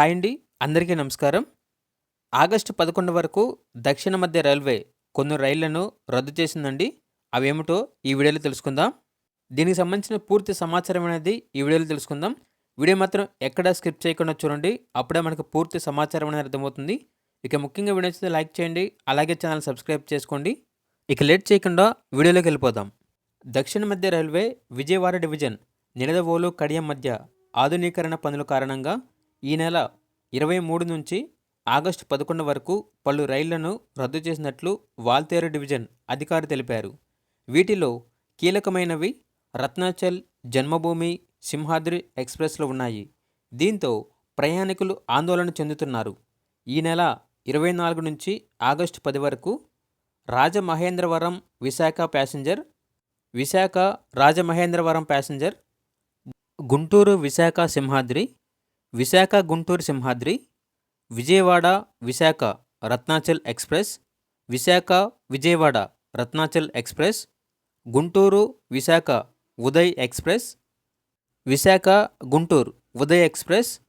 Hi అండి అందరికీ నమస్కారం. ఆగస్టు పదకొండు వరకు దక్షిణ మధ్య రైల్వే కొన్ని రైళ్ళను రద్దు చేసిందండి. అవేమిటో ఈ వీడియోలో తెలుసుకుందాం. దీనికి సంబంధించిన పూర్తి సమాచారం అనేది ఈ వీడియోలో తెలుసుకుందాం. వీడియో మాత్రం ఎక్కడా స్కిప్ చేయకుండా చూడండి. అప్పుడే మనకు పూర్తి సమాచారం అనేది అర్థమవుతుంది. ఇక ముఖ్యంగా వీడియో నచ్చితే లైక్ చేయండి అలాగే ఛానల్ సబ్స్క్రైబ్ చేసుకోండి. ఇక లేట్ చేయకుండా వీడియోలోకి వెళ్ళిపోదాం. దక్షిణ మధ్య రైల్వే విజయవాడ డివిజన్ నిడదవోలు కడియం మధ్య ఆధునీకరణ పనుల కారణంగా ఈ నెల ఇరవై మూడు నుంచి ఆగస్టు పదకొండు వరకు పలు రైళ్ళను రద్దు చేసినట్లు వాల్తేరు డివిజన్ అధికారి తెలిపారు. వీటిలో కీలకమైనవి రత్నాచల్ జన్మభూమి సింహాద్రి ఎక్స్ప్రెస్లు ఉన్నాయి. దీంతో ప్రయాణికులు ఆందోళన చెందుతున్నారు. ఈ నెల ఇరవై నాలుగు నుంచి ఆగస్టు పది వరకు Rajamahendravaram Visakha passenger Visakha Rajamahendravaram passenger Guntur Visakha Simhadri Visakha Guntur Simhadri Vijayawada Visakha Ratnachal express Visakha Vijayawada Ratnachal express Guntur Visakha Uday express Visakha Guntur Uday express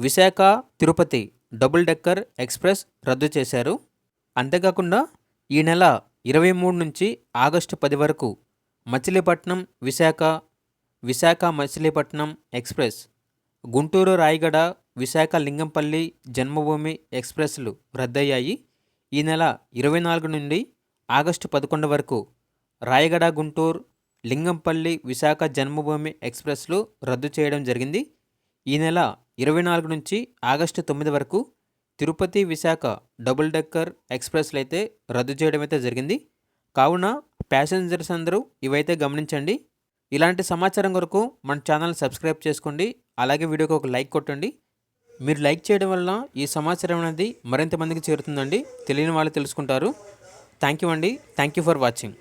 Visakha Tirupati double decker express రద్దు చేశారు. అంతేకాకుండా ఈ నెల ఇరవై మూడు నుంచి August పది వరకు మచిలీపట్నం విశాఖ విశాఖ మచిలీపట్నం ఎక్స్ప్రెస్ గుంటూరు రాయగడ విశాఖ లింగంపల్లి జన్మభూమి ఎక్స్ప్రెస్లు రద్దయ్యాయి. ఈ నెల ఇరవై నాలుగు నుండి ఆగస్టు పదకొండు వరకు రాయగడ గుంటూరు లింగంపల్లి విశాఖ జన్మభూమి ఎక్స్ప్రెస్లు రద్దు చేయడం జరిగింది. ఈ నెల ఇరవై నాలుగు నుంచి ఆగస్టు తొమ్మిది వరకు తిరుపతి విశాఖ డబుల్ డెక్కర్ ఎక్స్ప్రెస్లు అయితే రద్దు చేయడం అయితే జరిగింది. కావున ప్యాసింజర్స్ అందరూ ఇవైతే గమనించండి. ఇలాంటి సమాచారం కొరకు మన ఛానల్ సబ్స్క్రైబ్ చేసుకోండి. అలాగే వీడియోకి ఒక లైక్ కొట్టండి. మీరు లైక్ చేయడం వల్ల ఈ సమాచారం అనేది మరింత మందికి చేరుతుందండి. తెలియని వాళ్ళు తెలుసుకుంటారు. థ్యాంక్ యూ అండి. Thank you for watching.